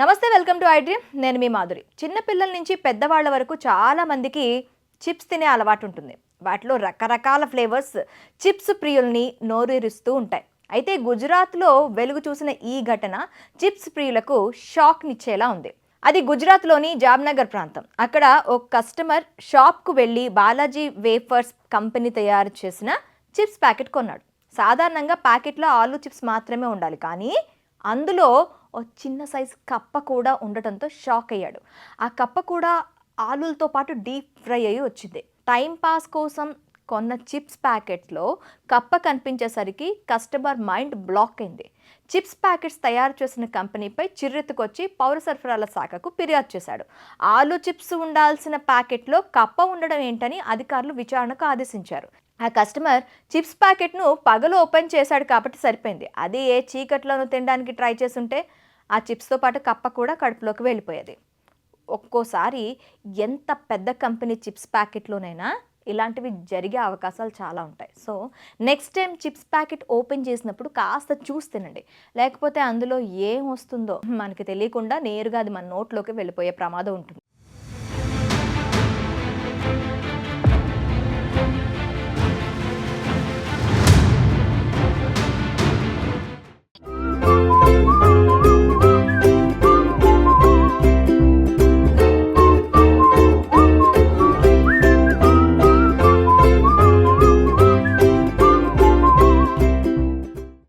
నమస్తే welcome to iDream. నేను మీ మాధురి. చిన్నపిల్లల నుంచి పెద్దవాళ్ళ వరకు చాలామందికి చిప్స్ తినే అలవాటు ఉంటుంది. వాటిలో రకరకాల ఫ్లేవర్స్ చిప్స్ ప్రియుల్ని నోరూరుస్తూ ఉంటాయి. అయితే గుజరాత్లో వెలుగు చూసిన ఈ ఘటన చిప్స్ ప్రియులకు షాక్నిచ్చేలా ఉంది. అది గుజరాత్లోని జామ్నగర్ ప్రాంతం. అక్కడ ఒక కస్టమర్ షాప్కు వెళ్ళి బాలాజీ వేఫర్స్ కంపెనీ తయారు చేసిన చిప్స్ ప్యాకెట్ కొన్నాడు. సాధారణంగా ప్యాకెట్లో ఆలు చిప్స్ మాత్రమే ఉండాలి. కానీ అందులో ఓ చిన్న సైజ్ కప్ప కూడా ఉండటంతో షాక్ అయ్యాడు. ఆ కప్ప కూడా ఆలులతో పాటు డీప్ ఫ్రై అయ్యి వచ్చింది. టైం పాస్ కోసం కొన్న చిప్స్ ప్యాకెట్లో కప్ప కనిపించేసరికి కస్టమర్ మైండ్ బ్లాక్ అయింది. చిప్స్ ప్యాకెట్స్ తయారు చేసిన కంపెనీపై చిర్రెత్తుకొచ్చి పౌర సరఫరాల శాఖకు ఫిర్యాదు చేశాడు. ఆలు చిప్స్ ఉండాల్సిన ప్యాకెట్లో కప్ప ఉండడం ఏంటని అధికారులు విచారణకు ఆదేశించారు. ఆ కస్టమర్ చిప్స్ ప్యాకెట్ను పగలు ఓపెన్ చేశాడు కాబట్టి సరిపోయింది. అది ఏ చీకట్లోనూ తినడానికి ట్రై చేస్తుంటే ఆ చిప్స్తో పాటు కప్ప కూడా కడుపులోకి వెళ్ళిపోయేది. ఒక్కోసారి ఎంత పెద్ద కంపెనీ చిప్స్ ప్యాకెట్లోనైనా ఇలాంటివి జరిగే అవకాశాలు చాలా ఉంటాయి. So next time chips packet open చేసినప్పుడు కాస్త చూసి తినండి. లేకపోతే అందులో ఏం వస్తుందో మనకి తెలియకుండా నేరుగా అది మన నోట్లోకి వెళ్ళిపోయే ప్రమాదం ఉంటుంది.